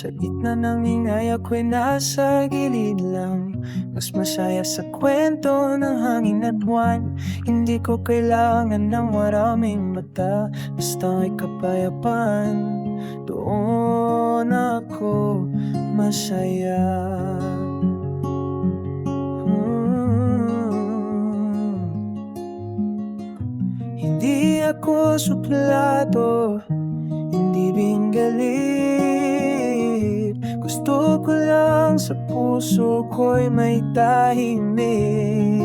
Sa gitna ng ingay ako'y nasa gilid lang. Mas masaya sa kwento ng hangin at buwan. Hindi ko kailangan ng maraming mata. Basta ay kapayapaan. Doon ako masaya. Hmm. Hindi ako suplado Hindi binggalit Gusto ko lang sa puso ko'y may tahimik.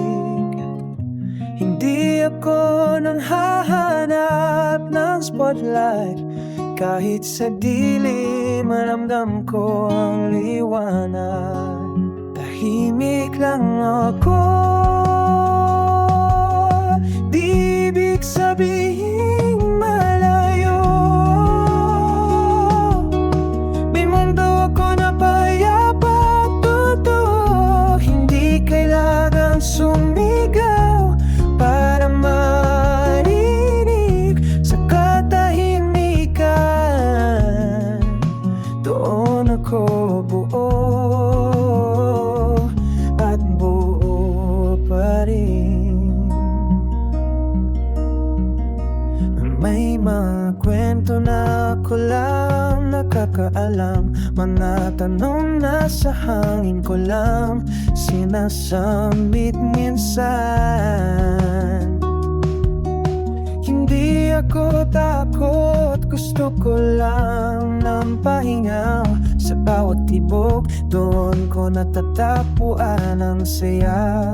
Hindi ako nang hahanap ng spotlight. Kahit sa dilim maramdam ko ang liwanag. Tahimik lang ako may mga kwento na ako lang nakakaalam. Mga tanong na sa hangin ko lang Sinasambit minsan. Hindi ako takot Gusto ko lang ng pahinga. Sa bawat tibok Doon ko natatapuan ang saya.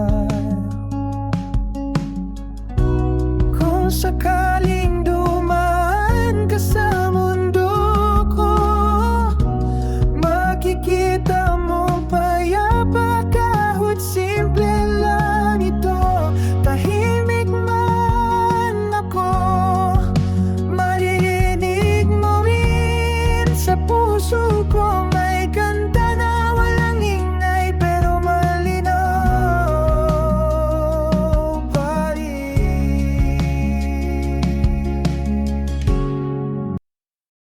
Kung sakali